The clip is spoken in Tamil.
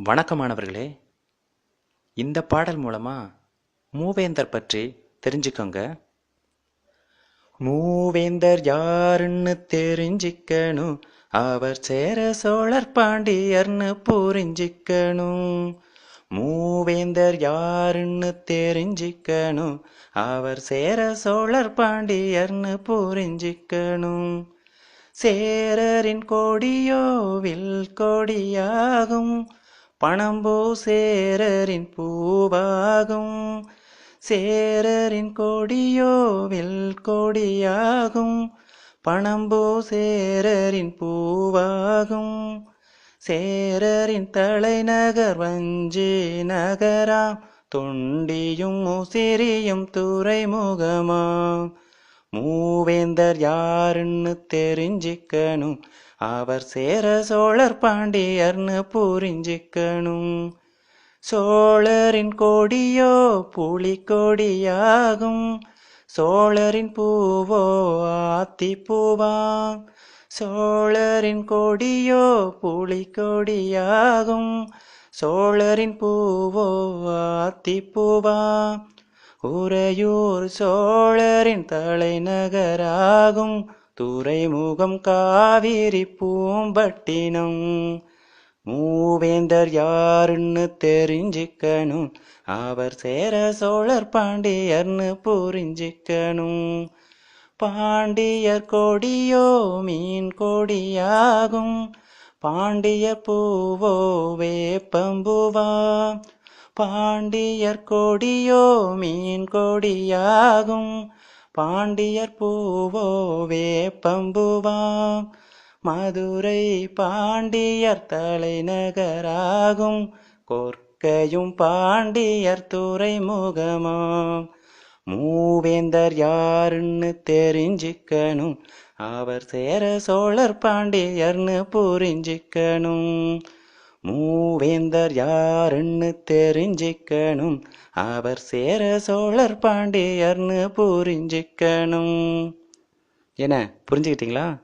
வணக்கமானவர்களே. இந்த பாடல் மூலமா மூவேந்தர் பற்றி தெரிஞ்சுக்கோங்க. மூவேந்தர் யாருன்னு தெரிஞ்சிக்கணும். அவர் சேர சோழர் பாண்டியர்னு புரிஞ்சிக்கணும். மூவேந்தர் யாருன்னு தெரிஞ்சிக்கணும். அவர் சேர சோழர் பாண்டியர்னு புரிஞ்சிக்கணும். சேரரின் கொடியோ வில் கொடியாகும். பணம்போ சேரரின் பூவாகும். சேரரின் கொடியோ வில் கொடியாகும். பணம்போ சேரரின் பூவாகும். சேரரின் தலைநகர் வஞ்சி நகராம் தொண்டியும் முசிறியும் துறைமுகமாம் மூவேந்தர் யாருன்னு தெரிஞ்சிக்கணும். அவர் சேர சோழர் பாண்டியர்னு புரிஞ்சிக்கணும். சோழரின் கொடியோ புலிக்கொடியாகும் சோழரின் பூவோ ஆத்தி பூவாம். சோழரின் கொடியோ புலிக்கொடியாகும் சோழரின் பூவோ ஆத்தி பூவாம். உறையூர் சோழரின் தலைநகராகும் துறைமுகம் காவிரி பூம்பட்டினம். மூவேந்தர் யாருன்னு தெரிஞ்சிக்கணும். அவர் சேர சோழர் பாண்டியர்னு புரிஞ்சிக்கணும். பாண்டியர் கொடியோ மீன் கொடியாகும். பாண்டிய பூவோ வேப்பம்புவா பாண்டியர் கொடியோ மீன் கொடியாகும். பாண்டியர் பூவோ வேப்பம்புவாம் மதுரை பாண்டியர் தலைநகராகும். கொற்கையும் பாண்டியர் துறைமுகமாம். மூவேந்தர் யாருன்னு தெரிஞ்சிக்கணும். அவர் சேர சோழர் பாண்டியர்னு புரிஞ்சிக்கணும். மூவேந்தர் யாருன்னு தெரிஞ்சிக்கணும். அவர் சேர சோழர் பாண்டியர்னு புரிஞ்சிக்கணும். என்ன புரிஞ்சுக்கிட்டீங்களா?